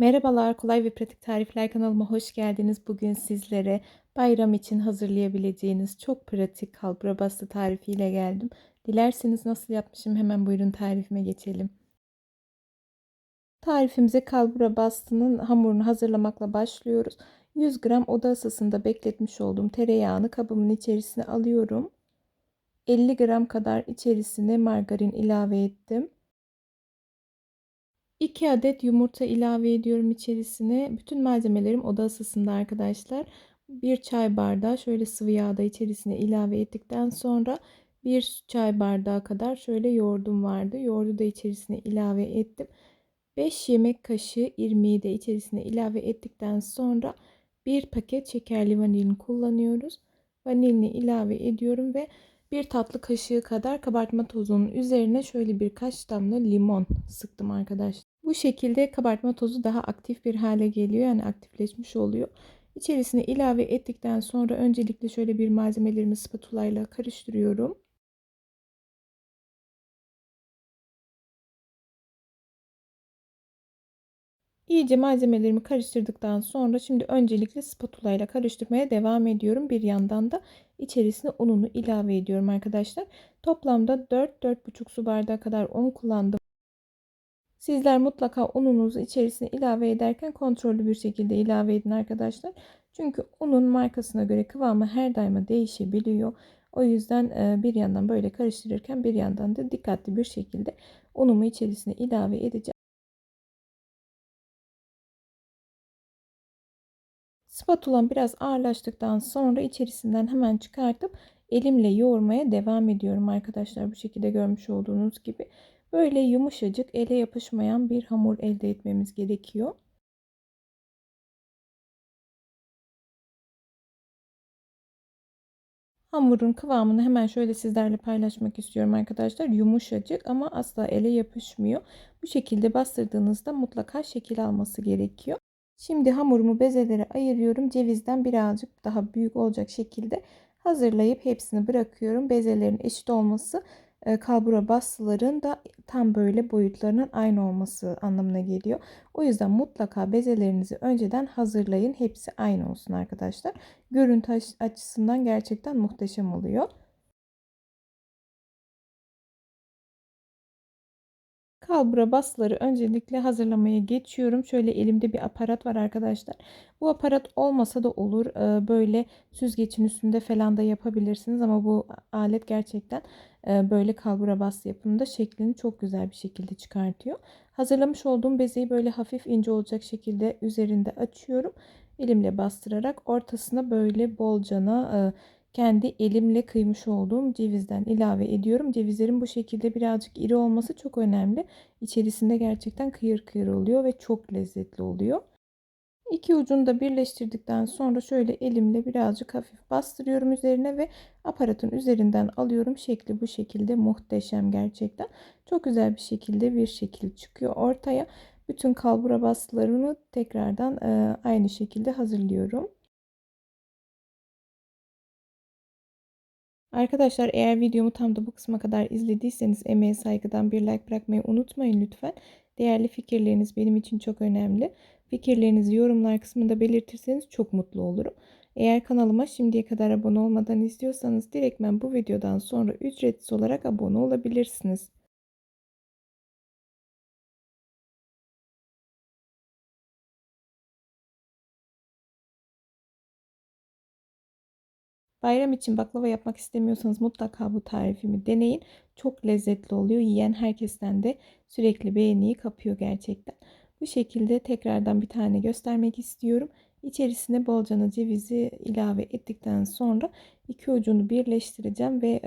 Merhabalar, kolay ve pratik tarifler kanalıma hoş geldiniz. Bugün sizlere bayram için hazırlayabileceğiniz çok pratik kalbura bastı tarifiyle geldim. Dilerseniz nasıl yapmışım hemen buyurun tarifime geçelim. Tarifimize kalbura bastının hamurunu hazırlamakla başlıyoruz. 100 gram oda ısısında bekletmiş olduğum tereyağını kabımın içerisine alıyorum. 50 gram kadar içerisine margarin ilave ettim. 2 adet yumurta ilave ediyorum içerisine. Bütün malzemelerim oda ısısında arkadaşlar. 1 çay bardağı şöyle sıvı yağ da içerisine ilave ettikten sonra 1 çay bardağı kadar şöyle yoğurdum vardı. Yoğurdu da içerisine ilave ettim. 5 yemek kaşığı irmiği de içerisine ilave ettikten sonra 1 paket şekerli vanilin kullanıyoruz. Vanilini ilave ediyorum ve 1 tatlı kaşığı kadar kabartma tozunun üzerine şöyle birkaç damla limon sıktım arkadaşlar. Bu şekilde kabartma tozu daha aktif bir hale geliyor. Yani aktifleşmiş oluyor. İçerisine ilave ettikten sonra öncelikle şöyle bir malzemelerimi spatula ile karıştırıyorum. İyice malzemelerimi karıştırdıktan sonra şimdi öncelikle spatula ile karıştırmaya devam ediyorum. Bir yandan da içerisine ununu ilave ediyorum arkadaşlar. Toplamda 4-4,5 su bardağı kadar un kullandım. Sizler mutlaka ununuzu içerisine ilave ederken kontrollü bir şekilde ilave edin arkadaşlar. Çünkü unun markasına göre kıvamı her daima değişebiliyor. O yüzden bir yandan böyle karıştırırken bir yandan da dikkatli bir şekilde unumu içerisine ilave edeceğim. Spatulam biraz ağırlaştıktan sonra içerisinden hemen çıkartıp elimle yoğurmaya devam ediyorum arkadaşlar. Bu şekilde görmüş olduğunuz gibi. Böyle yumuşacık ele yapışmayan bir hamur elde etmemiz gerekiyor. Hamurun kıvamını hemen şöyle sizlerle paylaşmak istiyorum arkadaşlar. Yumuşacık ama asla ele yapışmıyor. Bu şekilde bastırdığınızda mutlaka şekil alması gerekiyor. Şimdi hamurumu bezelere ayırıyorum. Cevizden birazcık daha büyük olacak şekilde hazırlayıp hepsini bırakıyorum. Bezelerin eşit olması kalbura bastıların da tam böyle boyutlarının aynı olması anlamına geliyor. O yüzden mutlaka bezelerinizi önceden hazırlayın. Hepsi aynı olsun arkadaşlar. Görüntü açısından gerçekten muhteşem oluyor. Kalbura basları öncelikle hazırlamaya geçiyorum. Şöyle elimde bir aparat var arkadaşlar. Bu aparat olmasa da olur. Ee, böyle süzgecin üstünde falan da yapabilirsiniz. Ama bu alet gerçekten e, böyle kalbura bas yapımında şeklini çok güzel bir şekilde çıkartıyor. Hazırlamış olduğum bezeyi böyle hafif ince olacak şekilde üzerinde açıyorum. Elimle bastırarak ortasına böyle bolcana e, kendi elimle kıymış olduğum cevizden ilave ediyorum. Cevizlerin bu şekilde birazcık iri olması çok önemli. İçerisinde gerçekten kıyır kıyır oluyor ve çok lezzetli oluyor. İki ucunu da birleştirdikten sonra şöyle elimle birazcık hafif bastırıyorum üzerine ve aparatın üzerinden alıyorum. Şekli bu şekilde muhteşem gerçekten. Çok güzel bir şekilde bir şekil çıkıyor ortaya. Bütün kalbura bastılarımı tekrardan aynı şekilde hazırlıyorum. Arkadaşlar eğer videomu tam da bu kısma kadar izlediyseniz emeğe saygıdan bir like bırakmayı unutmayın lütfen. Değerli fikirleriniz benim için çok önemli. Fikirlerinizi yorumlar kısmında belirtirseniz çok mutlu olurum. Eğer kanalıma şimdiye kadar abone olmadan izliyorsanız direktmen bu videodan sonra ücretsiz olarak abone olabilirsiniz. Bayram için baklava yapmak istemiyorsanız mutlaka bu tarifimi deneyin. Çok lezzetli oluyor. Yiyen herkesten de sürekli beğeniyi kapıyor gerçekten. Bu şekilde tekrardan bir tane göstermek istiyorum. İçerisine bolcana cevizi ilave ettikten sonra iki ucunu birleştireceğim ve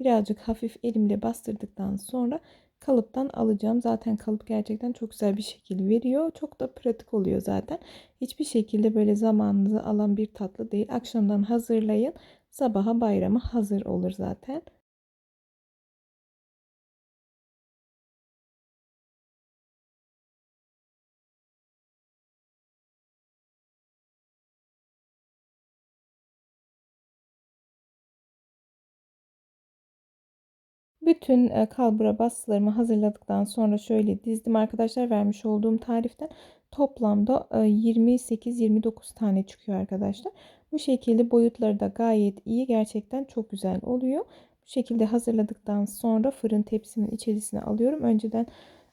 birazcık hafif elimle bastırdıktan sonra kalıptan alacağım. Zaten kalıp gerçekten çok güzel bir şekil veriyor. Çok da pratik oluyor zaten. Hiçbir şekilde böyle zamanınızı alan bir tatlı değil. Akşamdan hazırlayın. Sabaha bayrama hazır olur zaten. Bütün e, kalbura bastılarımı hazırladıktan sonra şöyle dizdim arkadaşlar vermiş olduğum tariften. toplamda 28-29 tane çıkıyor arkadaşlar. Bu şekilde boyutları da gayet iyi. Gerçekten çok güzel oluyor. Bu şekilde hazırladıktan sonra fırın tepsimin içerisine alıyorum. Önceden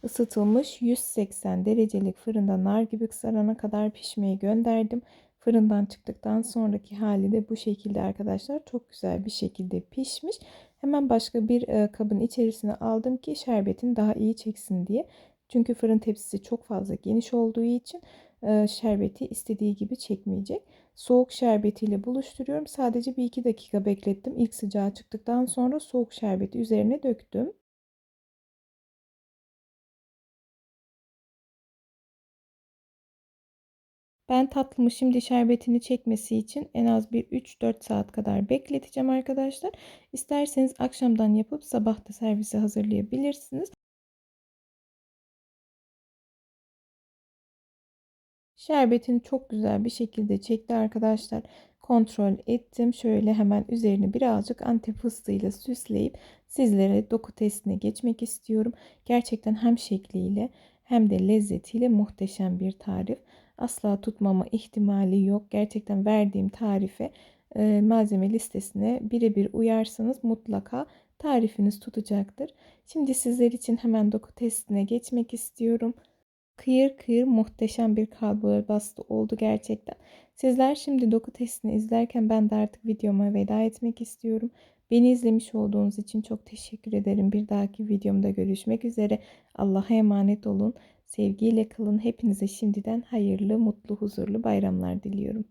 ısıtılmış 180 derecelik fırında nar gibi kızarana kadar pişmeye gönderdim. Fırından çıktıktan sonraki hali de bu şekilde arkadaşlar. Çok güzel bir şekilde pişmiş. Hemen başka bir kabın içerisine aldım ki şerbetin daha iyi çeksin diye. Çünkü fırın tepsisi çok fazla geniş olduğu için şerbeti istediği gibi çekmeyecek. Soğuk şerbetiyle buluşturuyorum. Sadece bir iki dakika beklettim. İlk sıcağı çıktıktan sonra soğuk şerbeti üzerine döktüm. Ben tatlımı şimdi şerbetini çekmesi için en az bir 3-4 saat kadar bekleteceğim arkadaşlar. İsterseniz akşamdan yapıp sabah da servise hazırlayabilirsiniz. Şerbetini çok güzel bir şekilde çekti arkadaşlar. Kontrol ettim. Şöyle hemen üzerini birazcık antep fıstığıyla süsleyip sizlere doku testine geçmek istiyorum. Gerçekten hem şekliyle hem de lezzetiyle muhteşem bir tarif. Asla tutmama ihtimali yok. Gerçekten verdiğim tarife e, malzeme listesine birebir uyarsanız mutlaka tarifiniz tutacaktır. Şimdi sizler için hemen doku testine geçmek istiyorum. Kıyır kıyır muhteşem bir kalbura bastı oldu gerçekten. Sizler şimdi doku testini izlerken ben de artık videoma veda etmek istiyorum. Beni izlemiş olduğunuz için çok teşekkür ederim. Bir dahaki videomda görüşmek üzere. Allah'a emanet olun. Sevgiyle kalın. Hepinize şimdiden hayırlı, mutlu, huzurlu bayramlar diliyorum.